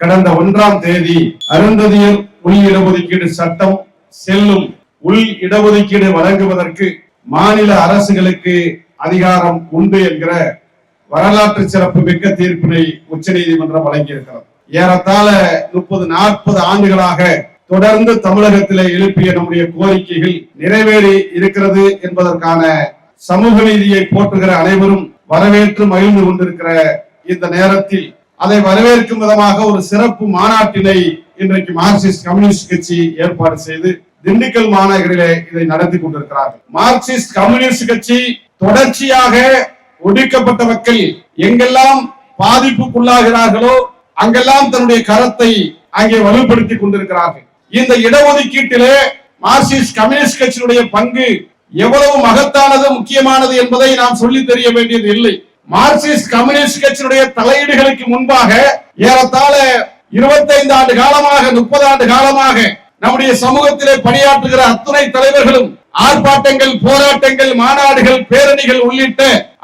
கடந்த ஒன்றாம் தேதி அருந்ததியர் உள் இடஒதுக்கீடு சட்டம் செல்லும் உள் இடஒதுக்கீடு வழங்குவதற்கு மாநில அரசுகளுக்கு அதிகாரம் உண்டு என்கிற வரலாற்று சிறப்பு மிக்க தீர்ப்பினை உச்சநீதிமன்றம் வழங்கியிருக்கிறது. ஏறத்தாழ முப்பது நாற்பது ஆண்டுகளாக தொடர்ந்து தமிழகத்திலே எழுப்பிய நம்முடைய கோரிக்கைகள் நிறைவேறி இருக்கிறது என்பதற்கான சமூக நீதியை போற்றுகிற அனைவரும் வரவேற்று மகிழ்ந்து கொண்டிருக்கிற இந்த நேரத்தில் அதை வரவேற்கும் விதமாக ஒரு சிறப்பு மாநாட்டினை இன்றைக்கு மார்க்சிஸ்ட் கம்யூனிஸ்ட் கட்சி ஏற்பாடு செய்து திண்டுக்கல் மாநகரிலே இதை நடத்தி கொண்டிருக்கிறார்கள். மார்க்சிஸ்ட் கம்யூனிஸ்ட் கட்சி தொடர்ச்சியாக ஒடுக்கப்பட்ட மக்கள் எங்கெல்லாம் பாதிப்புக்குள்ளாகிறார்களோ அங்கெல்லாம் தன்னுடைய கரத்தை அங்கே வலுப்படுத்தி கொண்டிருக்கிறார்கள். இந்த இடஒதுக்கீட்டிலே மார்க்சிஸ்ட் கம்யூனிஸ்ட் கட்சியினுடைய பங்கு எவ்வளவு மகத்தானது முக்கியமானது என்பதை நாம் சொல்லி தெரிய வேண்டியது இல்லை. மார்க்சிஸ்ட் கம்யூனிஸ்ட் கட்சியினுடைய தலையீடுகளுக்கு முன்பாக ஏறத்தாழ 25 ஆண்டு காலமாக முப்பது ஆண்டு காலமாக நம்முடைய சமூகத்திலே பணியாற்றுகிற அத்துணை தலைவர்களும் ஆர்ப்பாட்டங்கள் போராட்டங்கள் மாநாடுகள் பேரணிகள் உள்ளிட்ட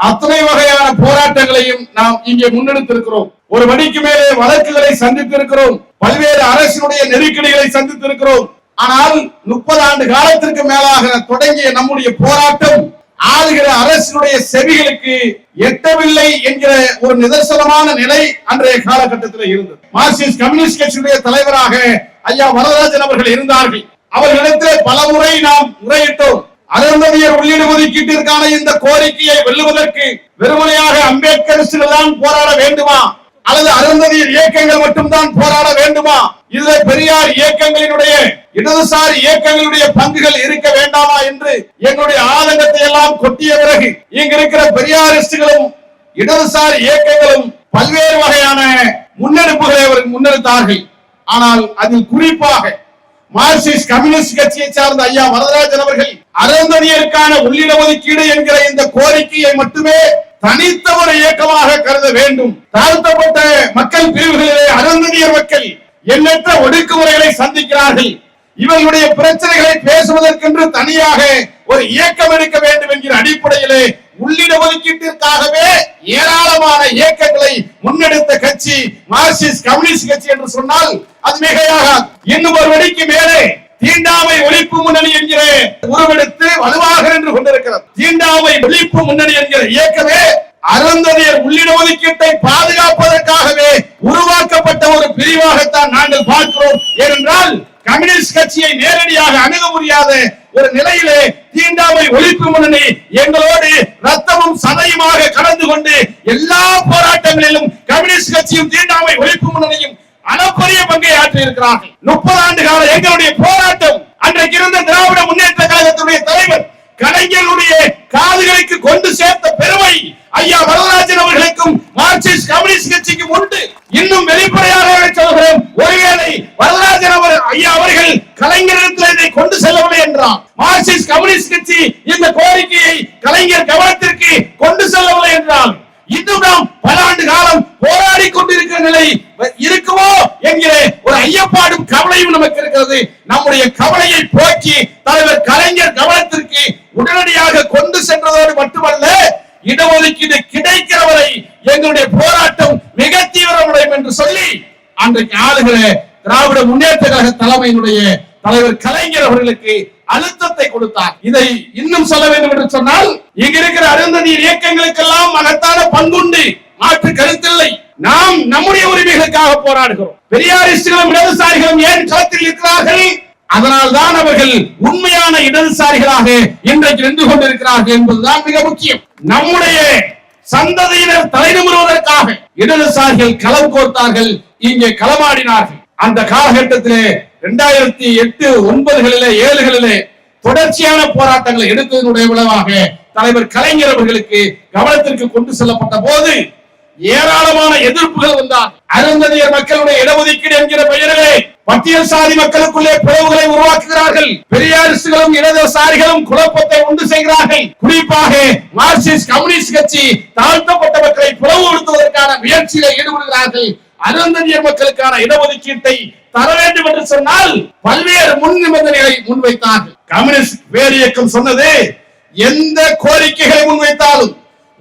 அத்தனை வகையான போராட்டங்களையும் நாம் இங்கே முன்னெடுத்திருக்கிறோம். ஒரு மணிக்கு மேலே வழக்குகளை சந்தித்திருக்கிறோம். பல்வேறு அரசினுடைய நெருக்கடிகளை சந்தித்திருக்கிறோம். ஆனால் முப்பது ஆண்டு காலத்திற்கு மேலாக தொடங்கிய நம்முடைய போராட்டம் ஆளுகிற அரசினுடைய செவிகளுக்கு எட்டவில்லை என்கிற ஒரு நிதர்சனமான நிலை அன்றைய காலகட்டத்தில் இருந்தது. மார்க்சிஸ்ட் கம்யூனிஸ்ட் கட்சியுடைய தலைவராக ஐயா வரதராஜன் அவர்கள் இருந்தார்கள். அவர்களிடத்திலே பல முறை நாம் முறையிட்டோம். அருந்ததியர் உள்ளீடு ஒதுக்கீட்டிற்கான இந்த கோரிக்கையை வெல்லுவதற்கு வெறுமனையாக அம்பேத்கர் தான் போராட வேண்டுமா? அல்லது அருந்ததியர் இயக்கங்கள் மட்டும்தான் போராட வேண்டுமா? இதுல பெரியார் இயக்கங்களினுடைய இடதுசாரி இயக்கங்களுடைய பங்குகள் இருக்க வேண்டாமா என்று எங்களுடைய ஆதங்கத்தை எல்லாம் கொட்டிய பிறகு இங்க இருக்கிற பெரியாரிஸ்டுகளும் இடதுசாரி இயக்கங்களும் பல்வேறு வகையான முன்னெடுப்புகளை அவர்கள் முன்னெடுத்தார்கள். ஆனால் அதில் குறிப்பாக மார்க்சிஸ்ட் கம்யூனிஸ்ட் கட்சியை சார்ந்த ஐயா வரதராஜன் அவர்கள் அருந்ததியருக்கான உள்ளிட ஒதுக்கீடு என்கிற இந்த கோரிக்கையை மட்டுமே தனித்த ஒரு இயக்கமாக கருத வேண்டும். தாழ்த்தப்பட்ட மக்கள் பிரிவுகளிலே அருந்ததியர் மக்கள் எண்ணற்ற ஒடுக்குமுறைகளை சந்திக்கிறார்கள். இவர்களுடைய பிரச்சனைகளை பேசுவதற்கென்று தனியாக ஒரு இயக்கம் எடுக்க வேண்டும் என்கிற அடிப்படையிலே உள்ளிட ஒதுக்கீட்டிற்காகவே ஏராளமான இயக்கங்களை முன்னெடுத்த கட்சி மார்க்சிஸ்ட் கம்யூனிஸ்ட் கட்சி என்று சொன்னால் அது மிகையாக இன்னும் ஒரு வழிக்கு மேலே தீண்டாமை ஒழிப்பு முன்னணி என்கிற உருவெடுத்து வலுவாக நின்று கொண்டிருக்கிறது. தீண்டாமை ஒழிப்பு முன்னணி என்கிற இயக்கமே அருந்ததியர் உள்ளிட ஒதுக்கீட்டை பாதுகாப்பதற்காகவே உருவாக்கப்பட்ட ஒரு பிரிவாகத்தான் நாங்கள் பார்க்கிறோம். ஏனென்றால் கம்யூனிஸ்ட் கட்சியை நேரடியாக அணுக முடியாத ஒரு நிலையிலே தீண்டாமை ஒழிப்பு முன்னணி எங்களோடு பங்கை முப்பது ஆண்டு கால எங்களுடைய போராட்டம் அன்றைக்கு இருந்த திராவிட முன்னேற்ற கழகத்தினுடைய தலைவர் கலைஞருடைய காதுகளுக்கு கொண்டு சேர்த்த பெருமை ஐயா வரதராஜன் அவர்களுக்கும் மார்க்சிஸ்ட் கம்யூனிஸ்ட் கட்சிக்கும் உண்டு. இன்னும் வெளிப்படையாக சொல்கிறேன்? ஒருவேளை வரதராஜன் அவர் ஐயா அவர்கள் கலைஞரிடத்தில் இதை கொண்டு செல்லவில்லை என்றார் மார்க்சிஸ்ட் கம்யூனிஸ்ட் கட்சி இந்த கோரிக்கை கலைஞர் கவனத்திற்கு கொண்டு செல்லவில்லை என்றால் இன்னும் நாம் பல ஆண்டு காலம் போராடி கொண்டிருக்கிற நிலை இருக்குமோ என்கிற ஒரு ஐயப்பாடும் கவலையும் நமக்கு இருக்கிறது. நம்முடைய கவலையை போக்கி தலைவர் கலைஞர் கவனத்திற்கு உடனடியாக கொண்டு சென்றதோடு மட்டுமல்ல இடஒதுக்கீடு கிடைக்கிறவரை எங்களுடைய போராட்டம் மிக தீவிரமடையும் என்று சொல்லி அன்றைக்கு ஆளுகிற திராவிட முன்னேற்ற கழக தலைமையினுடைய தலைவர் கலைஞர் அவர்களுக்கு அழுத்தத்தை கொடுத்தார். இதை இன்னும் சொல்ல வேண்டும் என்று சொன்னால் இங்க இருக்கிற அருந்ததியர் இயக்கங்களுக்கெல்லாம் மகத்தான பங்குண்டு. மாற்று கருத்தில்லை. நாம் நம்முடைய உரிமைகளுக்காக போராடுகிறோம். பெரியாரிஸ்டுகளும் இடதுசாரிகளும் ஏன் களத்தில் இருக்கிறார்கள் அதனால் தான் அவர்கள் உண்மையான இடதுசாரிகளாக இன்றைக்கு நின்று கொண்டிருக்கிறார்கள் என்பதுதான் மிக முக்கியம். நம்முடைய சந்ததியினர் தலைநிமிடுவதற்காக இடதுசாரிகள் களம் கோர்த்தார்கள் இங்கே களமாடினார்கள். அந்த காலகட்டத்திலே இரண்டாயிரத்தி எட்டு ஒன்பதுகளிலே ஏழுகளிலே தொடர்ச்சியான போராட்டங்களை எடுத்ததனுடைய விளைவாக தலைவர் கலைஞர் அவர்களுக்கு கவனத்திற்கு கொண்டு செல்லப்பட்ட போது ஏராளமான எதிர்ப்புகள் வந்தார் அருந்ததியர் மக்களுடைய இடஒதுக்கீடு என்கிற பெயரிலே பட்டியல் சாதி மக்களுக்குள்ளே பிளவுகளை உருவாக்குகிறார்கள். பெரியாரிஸ்டுகளும் இடதுசாரிகளும் குழப்பத்தை உண்டு செய்கிறார்கள். குறிப்பாக மார்க்சிஸ்ட் கம்யூனிஸ்ட் கட்சி தாழ்த்தப்பட்ட மக்களை பிளவுபடுத்துவதற்கான முயற்சியில ஈடுபடுகிறார்கள். அருந்ததியர் மக்களுக்கான இடஒதுக்கீட்டை தர வேண்டும் என்று சொன்னால் பல்வேறு முன் நிபந்தனைகளை முன்வைத்தார்கள். கம்யூனிஸ்ட் வேறு இயக்கம் சொன்னது எந்த கோரிக்கைகளை முன்வைத்தாலும்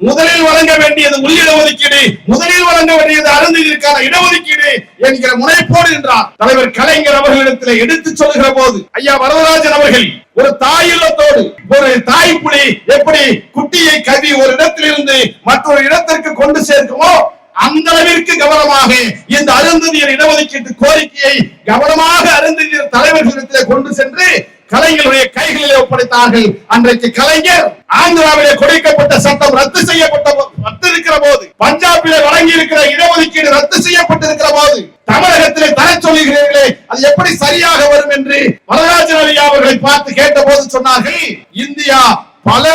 முதலில் வழங்க வேண்டியது உள்ளிட ஒதுக்கீடு முதலில் வழங்க வேண்டியது அருந்ததிற்கான இடஒதுக்கீடு என்கிற முனைப்போடு என்றார் தலைவர் கலைஞர் அவர்களிடத்தில் எடுத்துச் சொல்லுகிற போது ஐயா வரதராஜன் அவர்கள் ஒரு தாயில்லத்தோடு ஒரு தாய் புலி எப்படி குட்டியை கவி ஒரு இடத்திலிருந்து மற்றொரு இடத்திற்கு கொண்டு சேர்க்குமோ அந்த அளவிற்கு கவனமாக இந்த அருந்ததியர் இடஒதுக்கீட்டு கோரிக்கையை கவனமாக அருந்ததியர் தலைவர்களிடத்தில் கொண்டு சென்று கலைஞருடைய கைகளிலே ஒப்படைத்தார்கள். அன்றைக்கு கலைஞர் ஆந்திராவிலே கொடுக்கப்பட்ட சட்டம் ரத்து செய்யப்பட்ட ரத்து இருக்கிற போது பஞ்சாபிலே வழங்கி இருக்கிற இடஒதுக்கீடு ரத்து செய்யப்பட்டிருக்கிற போது தமிழகத்திலே தர சொல்லுகிறீர்களே அது எப்படி சரியாக வரும் என்று வரராஜன் ஐயா அவர்களை பார்த்து கேட்ட போது சொன்னார்கள் இந்தியா பல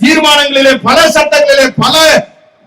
தீர்மானங்களிலே பல சட்டங்களிலே பல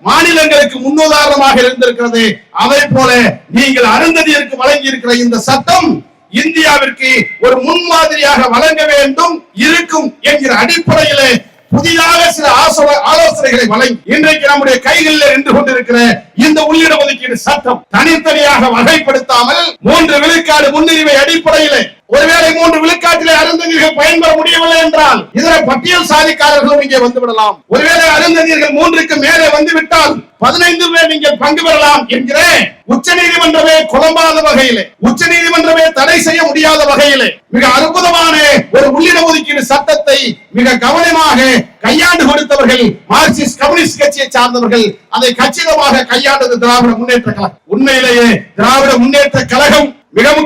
மாநிலங்களுக்கு முன்னுதாரணமாக இருந்திருக்கிறது. அதை போல நீங்கள் அருந்ததியருக்கு வழங்கி இருக்கிற இந்த சட்டம் இந்தியாவிற்கு ஒரு முன்மாதிரியாக வழங்க வேண்டும் இருக்கும் என்கிற அடிப்படையிலே புதிதாக சில ஆசோ- ஆலோசனைகளை வழங்கி இன்றைக்கு நம்முடைய கைகளில் நின்று கொண்டிருக்கிற இந்த உள்ளிட ஒதுக்கீடு சட்டம் தனித்தனியாக வகைப்படுத்தாமல் மூன்று விழுக்காடு முன்னுரிமை அடிப்படையிலே ஒருவேளை மூன்று விழுக்காட்டிலே அருந்ததியர்கள் பயன்பெற முடியவில்லை என்றால் இதர பட்டியல் சாதிக்காரர்களும் இங்கே வந்து விடலாம். ஒருவேளை அருந்ததியர்கள் மூன்றுக்கு மேலே வந்து விட்டால் பதினைந்து பேர் நீங்கள் பங்கு பெறலாம் என்கிற உச்ச நீதிமன்றமே குழம்பாத வகையிலே உச்ச நீதிமன்றமே தடை செய்ய முடியாத வகையிலே மிக அற்புதமான ஒரு உள்ளிட ஒதுக்கீடு சட்டத்தை மிக கவனமாக கையாண்டு கொடுத்தவர்கள் மார்க்சிஸ்ட் கம்யூனிஸ்ட் கட்சியை சார்ந்தவர்கள் அதை கச்சிதமாக கையாண்டது திராவிட முன்னேற்ற கழகம். உண்மையிலேயே திராவிட முன்னேற்ற கழகம்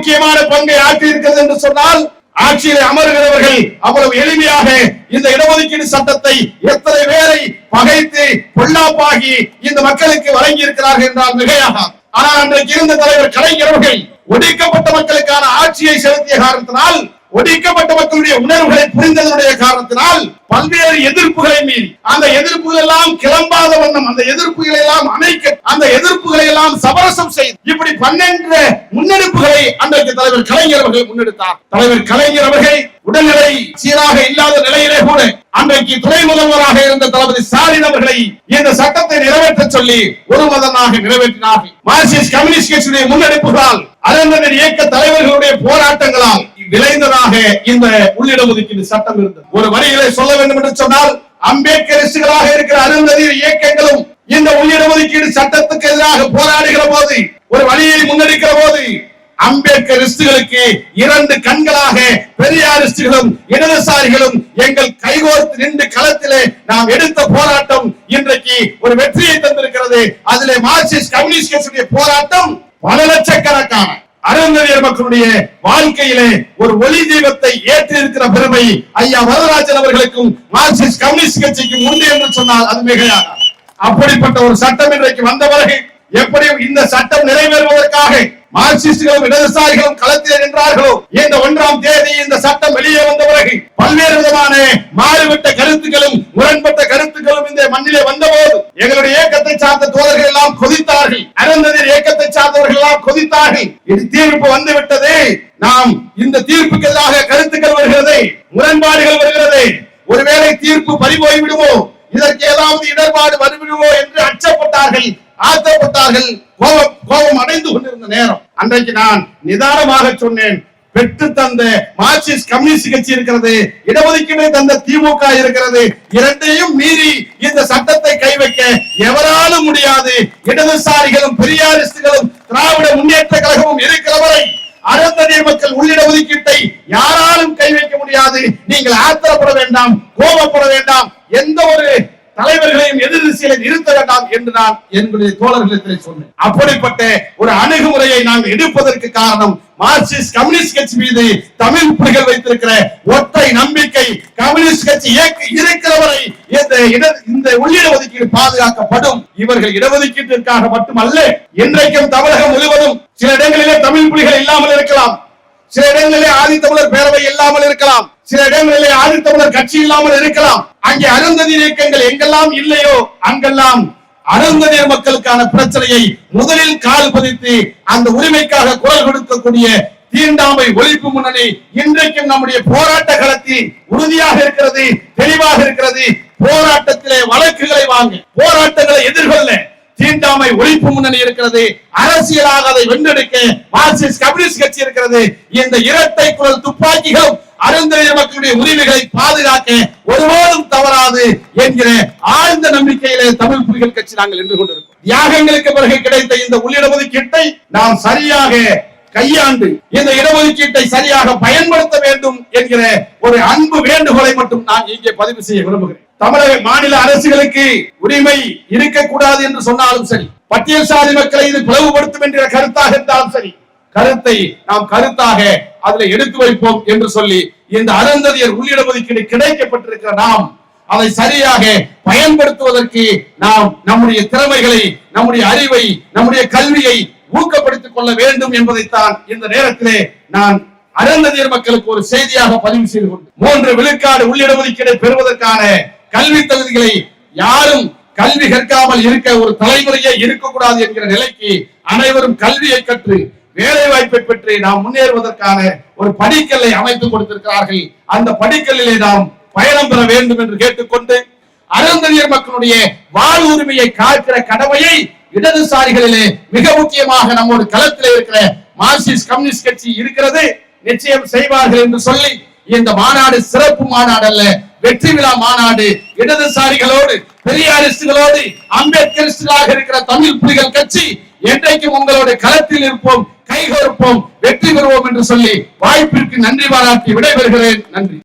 முக்கியமான பங்கை ஆற்றி இருக்கிறது என்று சொன்னால் ஆட்சியில் அமர்கிறவர்கள் அவ்வளவு எளிமையாக இந்த இடஒதுக்கீடு சட்டத்தை எத்தனை பேரை பகைத்து பொல்லாப்பாகி இந்த மக்களுக்கு வழங்கி இருக்கிறார்கள் என்றால் மிகையாக ஆனால் அன்றைக்கு இருந்த தலைவர் கலைஞர்கள் ஒடுக்கப்பட்ட மக்களுக்கான ஆட்சியை செலுத்திய காரணத்தினால் ஒடுக்கப்பட்ட மக்களுடைய உணர்வுகளை புரிந்ததனுடைய காரணத்தினால் பல்வேறு எதிர்ப்புகளை மீறி அந்த எதிர்ப்புகள் எல்லாம் கிளம்பாத வண்ணம் அந்த எதிர்ப்புகளை எல்லாம் அமைக்க அந்த எதிர்ப்புகளை எல்லாம் சமரசம் செய்து இப்படி பன்னெண்டு முன்னெடுப்புகளை அன்றைக்கு தலைவர் கலைஞர் அவர்கள் முன்னெடுத்தார். தலைவர் கலைஞர் அவர்கள் உடல்நிலை சீராக இல்லாத நிலையிலே கூட அன்றைக்கு துணை முதல்வராக இருந்த தளபதி ஸ்டாலின் அவர்களை இந்த சட்டத்தை நிறைவேற்ற சொல்லி ஒரு மதனாக நிறைவேற்றினார்கள். மார்க்சிஸ்ட் கம்யூனிஸ்ட் கட்சியுடைய முன்னெடுப்புகளால் அருந்தனர் இயக்க தலைவர்களுடைய போராட்டங்களால் விளைந்ததாக இந்த உள்ளிட ஒதுக்கீடு சட்டம் இருந்தது. ஒரு வரிகளை சொல்ல வேண்டும் என்று சொன்னால் அம்பேத்கரிஸ்டுகளாக இருக்கிற அருந்ததியர் இயக்கங்களும் இந்த உள்ளிட ஒதுக்கீடு சட்டத்துக்கு எதிராக போராடுகிற போது ஒரு வழியை முன்னெடுக்கிற போது அம்பேத்கரிஸ்டுகளுக்கு இரண்டு கண்களாக பெரியாரிஸ்டுகளும் இடதுசாரிகளும் எங்கள் கைகோர்த்து நின்று களத்திலே நாம் எடுத்த போராட்டம் இன்றைக்கு ஒரு வெற்றியை தந்திருக்கிறது. அதிலே மார்க்சிஸ்ட் கம்யூனிஸ்ட் கட்சியுடைய போராட்டம் பல லட்சக்கணக்கான அருந்ததியர் மக்களுடைய வாழ்க்கையிலே ஒரு ஒளி தீபத்தை ஏற்றி இருக்கிற பெருமை ஐயா வரதராஜன் அவர்களுக்கும் மார்க்சிஸ்ட் கம்யூனிஸ்ட் கட்சிக்கும் உண்டு என்று சொன்னால் அது மிகையாக அப்படிப்பட்ட ஒரு சட்டம் இன்றைக்கு வந்த பிறகு எப்படி இந்த சட்டம் நிறைவேறுவதற்காக மார்க்சிஸ்டுகளும் இடதுசாரிகளும் களத்தில் நின்றார்களோ? இந்த ஒன்றாம் தேதி இந்த சட்டம் வெளியே வந்த பிறகு பல்வேறு விதமான மாறுபட்ட கருத்துக்களும் முரண்பட்ட கருத்துக்களும் இந்த மண்ணிலே வந்தபோது எங்களுடைய இயக்கத்தை சார்ந்த தோழர்கள் எல்லாம் கொதித்தார்கள். அருந்ததிர் இயக்கத்தை சார்ந்தவர்கள் எல்லாம் கொதித்தார்கள். இது தீர்ப்பு வந்து விட்டது நாம் இந்த தீர்ப்புக்கு எதிராக கருத்துக்கள் வருகிறது முரண்பாடுகள் வருகிறது. ஒருவேளை தீர்ப்பு பறிபோய் விடுமோ இதற்கு ஏதாவது இடர்பாடு வருவிடுவோம் என்று அச்சப்பட்டார்கள் ஆத்தப்பட்டார்கள் கோபம் கோபம் அடைந்து கொண்டிருந்த நேரம். அன்றைக்கு நான் நிதானமாக சொன்னேன். பெற்று தந்த மார்க்சிஸ்ட் கம்யூனிஸ்ட் கட்சி இருக்கிறது இடஒதுக்கீடு தந்த திமுக இருக்கிறது இரண்டையும் மீறி இந்த சட்டத்தை கை வைக்க எவராலும் முடியாது. இடதுசாரிகளும் பெரியாரிஸ்டுகளும் திராவிட முன்னேற்ற கழகமும் இருக்கிற வரை அருந்ததியர் மக்கள் உள்ளிட ஒதுக்கீட்டை யாராலும் கை வைக்க முடியாது. நீங்கள் ஆத்திரப்பட வேண்டாம் கோபப்பட வேண்டாம். எந்த ஒரு தலைவர்களையும் எதிர் திசையில நிறுத்த வேண்டாம் என்று நான் என்னுடைய தோழர்களிடத்தில் சொன்னேன். அப்படிப்பட்ட ஒரு அணுகுமுறையை நாங்கள் எடுப்பதற்கு காரணம் மார்க்சிஸ்ட் கம்யூனிஸ்ட் கட்சி மீது தமிழ் புலிகள் வைத்திருக்கிற ஒற்றை நம்பிக்கை. கம்யூனிஸ்ட் கட்சி இயக்க- இருக்கிறவரை இந்த இந்த உள்ளிட ஒதுக்கீடு பாதுகாக்கப்படும். இவர்கள் இடஒதுக்கீட்டிற்காக மட்டுமல்ல இன்றைக்கும் தமிழகம் முழுவதும் சில இடங்களிலே தமிழ் புலிகள் இல்லாமல் இருக்கலாம். சில இடங்களிலே ஆதித்தமிழர் பேரவை இல்லாமல் இருக்கலாம். சில இடங்களிலே ஆதித்தமிழர் கட்சி இல்லாமல் இருக்கலாம். அங்கே அருந்ததி இயக்கங்கள் எங்கெல்லாம் இல்லையோ அங்கெல்லாம் அருந்ததியர் மக்களுக்கான பிரச்சனையை முதலில் கால் பதித்து அந்த உரிமைக்காக குரல் கொடுக்கக்கூடிய தீண்டாமை ஒழிப்பு முன்னணி இன்றைக்கும் நம்முடைய போராட்ட களத்தில் உறுதியாக இருக்கிறது தெளிவாக இருக்கிறது. போராட்டத்திலே வழக்குகளை வாங்க. போராட்டங்களை எதிர்கொள்ள தீண்டாமை ஒழிப்பு முன்னணி இருக்கிறது. அரசியலாக அதை வென்றெடுக்க மார்க்சிஸ்ட் கம்யூனிஸ்ட் கட்சி இருக்கிறது. இந்த இரட்டை குரல் துப்பாக்கிகளும் அருந்ததியர் மக்களுடைய உரிமைகளை பாதுகாக்க ஒருபோதும் தவறாது என்கிற ஆழ்ந்த நம்பிக்கையிலே தமிழ் புலிகள் கட்சி நாங்கள் நின்று கொண்டிருக்கோம் தியாகங்களுக்கு பிறகு கிடைத்த இந்த உள்ளிடஒதுக்கீட்டை நாம் சரியாக கையாண்டு இந்த இடஒதுக்கீட்டை சரியாக பயன்படுத்த வேண்டும் என்கிற ஒரு அன்பு வேண்டுகோளை மட்டும் நான் இங்கே பதிவு செய்ய விரும்புகிறேன். தமிழக மாநில அரசுகளுக்கு உரிமை இருக்கக்கூடாது என்று சொன்னாலும் சரி பட்டியல் சாதி மக்களை இது பிளவுபடுத்தும் என்கிற கருத்தாக இருந்தாலும் சரி கருத்தை நாம் கருத்தாக அதுல எடுத்து வைப்போம் என்று சொல்லி இந்த அருந்ததியர் உள்ளிடஒதுக்கீடு கிடைக்கப்பட்டிருக்கிற நாம் அதை சரியாக பயன்படுத்துவதற்கு நாம் நம்முடைய திறமைகளை நம்முடைய அறிவை நம்முடைய கல்வியை ஊக்கப்படுத்திக் கொள்ள வேண்டும் என்பதைத்தான் இந்த நேரத்திலே நான் அருந்ததியர் மக்களுக்கு ஒரு செய்தியாக பதிவு செய்து கொண்டு மூன்று விழுக்காடு உள்ளிடஒதுக்கீடை பெறுவதற்கான கல்வி தகுதிகளை யாரும் கல்வி கற்காமல் இருக்க ஒரு தலைமுறையே இருக்கக்கூடாது என்கிற நிலைக்கு அனைவரும் கல்வியை கற்று வேலை வாய்ப்பை பெற்று நாம் முன்னேறுவதற்கான ஒரு படிக்கல்லை அமைத்து கொடுத்திருக்கிறார்கள். அந்த படிக்கல்லிலே நாம் பயணம் பெற வேண்டும் என்று கேட்டுக்கொண்டு அருந்ததியர் மக்களுடைய வாழ் உரிமையை காக்கிற கடமையை இடதுசாரிகளிலே மிக முக்கியமாக நம்மோட களத்தில் இருக்கிற மார்க்சிஸ்ட் கம்யூனிஸ்ட் கட்சி இருக்கிறது. நிச்சயம் செய்வார்கள் என்று சொல்லி இந்த மாநாடு சிறப்பு மாநாடு அல்ல வெற்றி விழா மாநாடு. இடதுசாரிகளோடு பெரியாரிஸ்டுகளோடு அம்பேத்கரிஸ்டுகளாக இருக்கிற தமிழ் புலிகள் கட்சி என்றைக்கும் உங்களோட களத்தில் இருப்போம். கைகோர்ப்போம் வெற்றி பெறுவோம் என்று சொல்லி வாய்ப்பிற்கு நன்றி பாராட்டி விடைபெறுகிறேன். நன்றி.